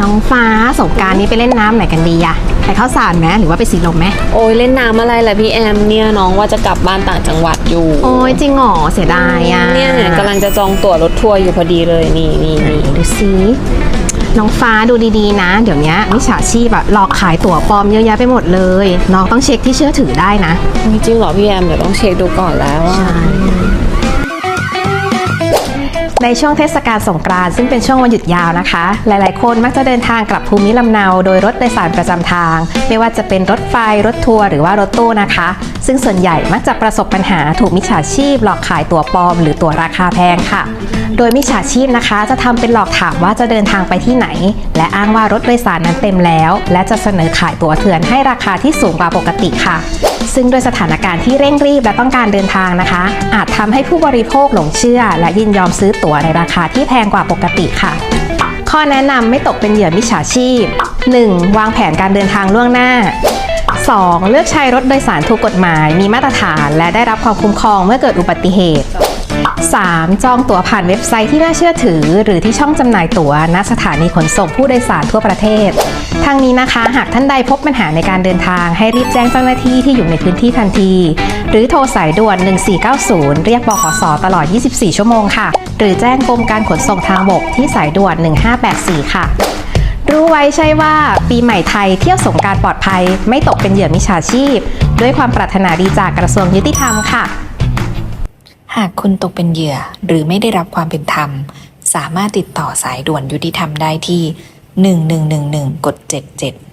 น้องฟ้าสงกรารนี้ไปเล่นน้ำไหนกันดีอะไปเข้าสารไหมหรือว่าไปสีลมไหมโอ้ยเล่นน้ำอะไรล่ะพี่แอมเนี่ยน้องว่าจะกลับบ้านต่างจังหวัดอยู่โอ้ยจริงเหรอเสียดายอะเนี่ยเนี่ยกำลังจะจองตั๋วรถทัวร์อยู่พอดีเลยนี่นี่นี่ดูสิน้องฟ้าดูดีๆนะ เดี๋ยวนี้มิจฉาชีพอะหลอกขายตั๋วปลอมเยอะแยะไปหมดเลย น้องต้องเช็คที่เชื่อถือได้นะโอ้ยจริงเหรอพี่แอมเดี๋ยวต้องเช็คดูก่อนแล้วอะใในช่วงเทศกาลสงกรานต์ซึ่งเป็นช่วงวันหยุดยาวนะคะ หลายๆ คนมักจะเดินทางกลับภูมิลำเนาโดยรถโดยสารประจำทาง ไม่ว่าจะเป็นรถไฟรถทัวร์หรือว่ารถตู้นะคะ ซึ่งส่วนใหญ่มักจะประสบปัญหาถูกมิจฉาชีพหลอกขายตั๋วปลอม หรือตั๋วราคาแพงค่ะ โดยมิจฉาชีพนะคะ จะทำเป็นหลอกถามว่าจะเดินทางไปที่ไหน และอ้างว่ารถโดยสารนั้นเต็มแล้ว และจะเสนอขายตั๋วเถื่อนให้ราคาที่สูงกว่าปกติค่ะ ซึ่งโดยสถานการณ์ที่เร่งรีบและต้องการเดินทางนะคะ อาจทำให้ผู้บริโภคหลงเชื่อ และยินยอมซื้อตั๋วในราคาที่แพงกว่าปกติค่ะข้อแนะนำไม่ตกเป็นเหยื่อมิจฉาชีพ 1. วางแผนการเดินทางล่วงหน้า 2. เลือกใช้รถโดยสารถูกกฎหมาย มีมาตรฐาน และได้รับความคุ้มครองเมื่อเกิดอุบัติเหตุ 3. จองตั๋วผ่านเว็บไซต์ที่น่าเชื่อถือ หรือที่ช่องจำหน่ายตั๋วณสถานีขนส่งผู้โดยสารทั่วประเทศทั้งนี้นะคะ หากท่านใดพบปัญหาในการเดินทาง ให้รีบแจ้งเจ้าหน้าที่ที่อยู่ในพื้นที่ทันที หรือโทรสายด่วน 1490 เรียกบขสตลอด 24 ชั่วโมงค่ะ หรือแจ้งกรมการขนส่งทางบกที่สายด่วน 1584 ค่ะรู้ไว้ใช่ว่าปีใหม่ไทยเที่ยวสงการปลอดภัย ไม่ตกเป็นเหยื่อมิจฉาชีพ ด้วยความปรารถนาดีจากกระทรวงยุติธรรมค่ะากคุณตกเป็นเหยื่อหรือไม่ได้รับความเป็นธรรม สามารถติดต่อสายด่วนยุติธรรมได้ที่ 1111กด77